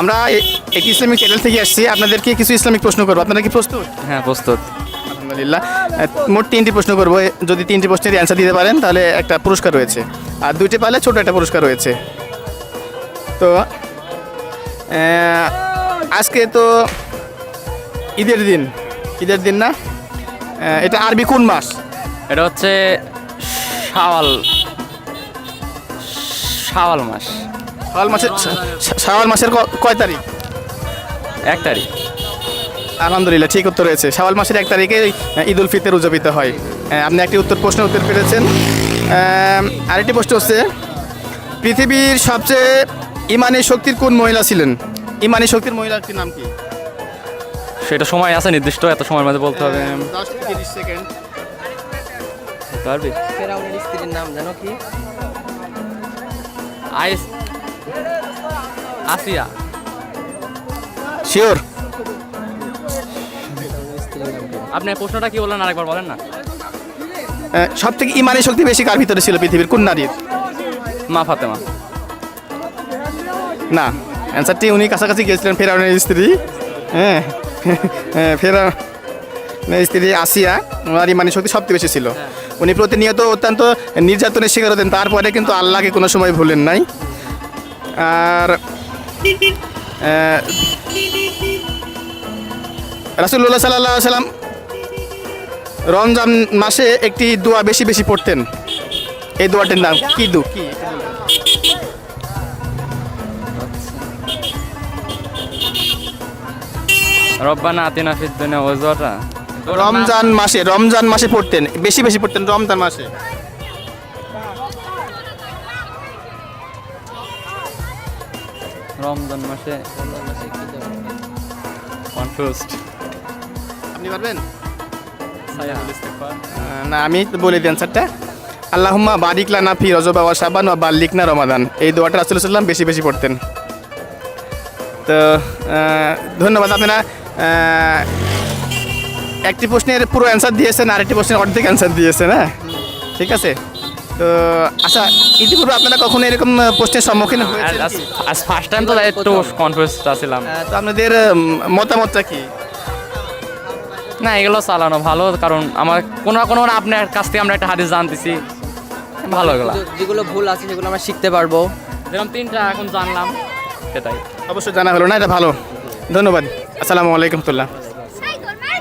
আমরা এ- একটি Islamic channel থেকে আসছি। আপনাদেরকে কিছু ইসলামিক প্রশ্ন করব। আপনারা কি প্রস্তুত? হ্যাঁ প্রস্তুত। আলহামদুলিল্লাহ। মোট তিনটি প্রশ্ন করব। যদি তিনটি প্রশ্নের অ্যান্সার দিতে পারেন তাহলে একটা পুরস্কার রয়েছে। আর দুইটি পারলে ছোট একটা পুরস্কার রয়েছে। তো আজকে তো ঈদের দিন। ঈদের দিন না? এটা আরবি কোন মাস? এটা হচ্ছে শাওয়াল শাওয়াল মাস। শাওয়াল মাসের শাওয়াল মাসের ক- কয় তারিখ? এক তারিখ। আলহামদুলিল্লাহ ঠিক উত্তর রয়েছে। শাওয়াল মাসের এক তারিখে ঈদ উল ফিতর উদযাপিত হয়। আপনি একটি উত্তর প্রশ্নের উত্তর পেরেছেন। আরেকটি প্রশ্ন হচ্ছে পৃথিবীর সবচেয়ে ইমানি শক্তির কোন মহিলা ছিলেন? ইমানি শক্তির মহিলাটির নাম কি? সেটা সময় আছে নির্দিষ্ট এত সময়ের মধ্যে বলতে হবে। দশ তিরিশ সেকেন্ড। পারবি? ফেরাউনের স্ত্রীর নাম জানো কি? আইস আসিয়া। শিওর আপনি প্রশ্নটা কি বললেন আরেকবার বলেন না? সব থেকে ইমানি শক্তি বেশি কার ভিতরে ছিল পৃথিবীর? কোন নারীর? মা ফাতেমা। না অ্যান্সারটি উনি কাছাকাছি গিয়েছিলেন ফেরাউনের স্ত্রী। হ্যাঁ হ্যাঁ, ফেরাউনের স্ত্রী আসিয়া ওনার ইমানি শক্তি সবচেয়ে বেশি ছিল। উনি প্রতিনিয়ত অত্যন্ত নির্যাতনের শিকার হতেন তারপরে কিন্তু আল্লাহকে কোনো সময় ভুলেন নাই। আর রাসুল্লাহ সাল্লাহ সাল্লাম রমজান মাসে একটি দোয়া বেশি বেশি পড়তেন। এই দোয়াটির নাম কি দু কি? রব্বানা আতিনা ফিদ দুনিয়া রমজান মাসে রমজান মাসে পড়তেন বেশি বেশি পড়তেন রমজান মাসে। রমজান মাসে কনফিউজড আপনি পারবেন? না আমি তো বলে দিই অ্যান্সারটা আল্লাহুম্মা বারিকলা না ফি রজবা ওয়া শাবান ওয়া বাল্লিক না রমাদান। এই দোয়াটা রাসূল সাল্লাম বেশি বেশি পড়তেন। তো ধন্যবাদ আপনারা। একটি প্রশ্নের পুরো অ্যান্সার দিয়েছেন আর একটি প্রশ্নের অর্ধেক অ্যান্সার দিয়েছেন হ্যাঁ? ঠিক আছে? তো আচ্ছা ইতিপূর্বে আপনারা কখনো এরকম প্রশ্নের সম্মুখীন হয়েছেন কি? আজ ফার্স্ট টাইম তো তাই একটু কনফিউজ ছিলাম তো আপনাদের উম, মতামতটা কি? না এগুলো চালানো ভালো কারণ আমার কোনো না কোনো আপনার কাছ থেকে আমরা একটা হাদিস জানতেছি। ভালো এগুলো। যেগুলো ভুল আছে সেগুলো আমরা শিখতে পারব। যেরকম তিনটা এখন জানলাম সেটাই। অবশ্যই জানা হলো না এটা ভালো। ধন্যবাদ। আসসালামু আলাইকুম রহমতুল্লাহ।